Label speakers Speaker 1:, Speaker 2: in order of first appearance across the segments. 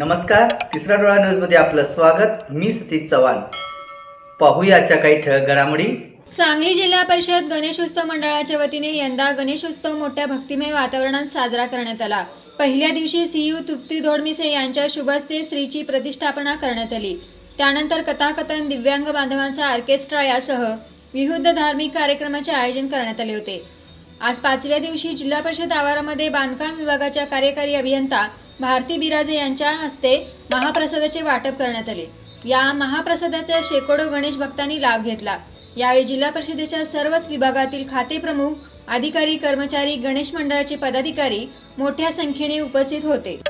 Speaker 1: नमस्कार तिसरा डोळा न्यूजमध्ये आपलं स्वागत. मी सतीश चव्हाण. पाहूयाच्या काही ठळक घडामोडी.
Speaker 2: सांगली जिल्हा परिषद गणेशोत्सव मंडळाच्या वतीने यंदा गणेशोत्सव मोठ्या भक्तिमय वातावरणात साजरा करण्यात आला. पहिल्या दिवशी सीयू तृप्ती दोडमिसे यांच्या शुभस्ते स्त्रीची प्रतिष्ठापना करण्यात आली. त्यानंतर कथाकथन दिव्यांग बांधवांचा ऑर्केस्ट्रा यासह विविध धार्मिक कार्यक्रमाचे आयोजन करण्यात आले होते. आज पाचव्या दिवशी जिल्हा परिषद आवारामध्ये बांधकाम विभागाच्या कार्यकारी अभियंता भारती बिराजे यांच्या हस्ते महाप्रसादाचे वाटप करण्यात आले. या महाप्रसादाचा शेकडो गणेश भक्तांनी लाभ घेतला. यावेळी जिल्हा परिषदेच्या सर्वच विभागातील खाते प्रमुख अधिकारी कर्मचारी गणेश मंडळाचे पदाधिकारी मोठ्या संख्येने उपस्थित होते.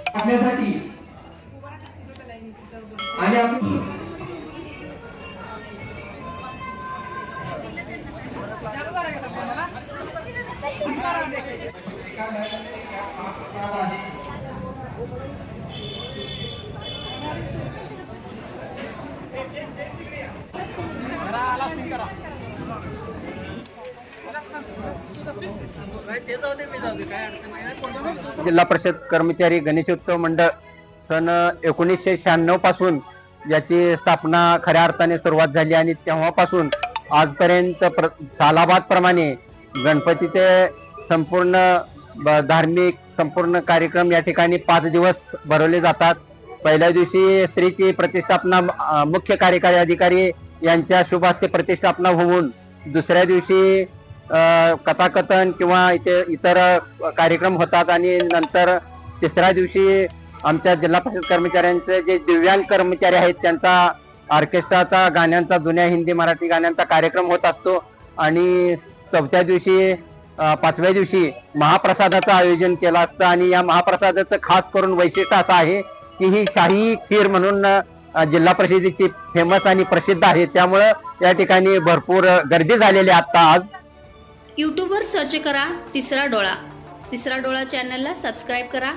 Speaker 3: जिल्हा परिषद कर्मचारी गणेशोत्सव मंडळ सन एकोणीसशे शहाण्णवपासून याची स्थापना खऱ्या अर्थाने सुरुवात झाली आणि तेव्हापासून आजपर्यंत प्र सालाबाद प्रमाणे गणपतीचे संपूर्ण धार्मिक संपूर्ण कार्यक्रम या ठिकाणी पाच दिवस भरवले जातात. पहिल्या दिवशी श्रीची प्रतिष्ठापना मुख्य कार्यकारी अधिकारी यांच्या शुभ हस्ते प्रतिष्ठापना होऊन दुसऱ्या दिवशी कथाकथन किंवा इथे इतर कार्यक्रम होतात आणि नंतर तिसऱ्या दिवशी आमच्या जिल्हा परिषद कर्मचाऱ्यांचे जे दिव्यांग कर्मचारी आहेत त्यांचा ऑर्केस्ट्राचा गाण्यांचा जुन्या हिंदी मराठी गाण्यांचा कार्यक्रम होत असतो. आणि चौथ्या दिवशी पाचव्या दिवशी महाप्रसादाचं आयोजन केलं असतं आणि या महाप्रसादाचं खास करून वैशिष्ट्य असं आहे की ही शाही खीर म्हणून जिल्हा परिषदेची फेमस आणि प्रसिद्ध आहे. त्यामुळं या ठिकाणी भरपूर गर्दी झालेली आता आज.
Speaker 4: यूट्यूबवर सर्च करा तिसरा डोळा. तिसरा डोळा चॅनलला सबस्क्राईब करा.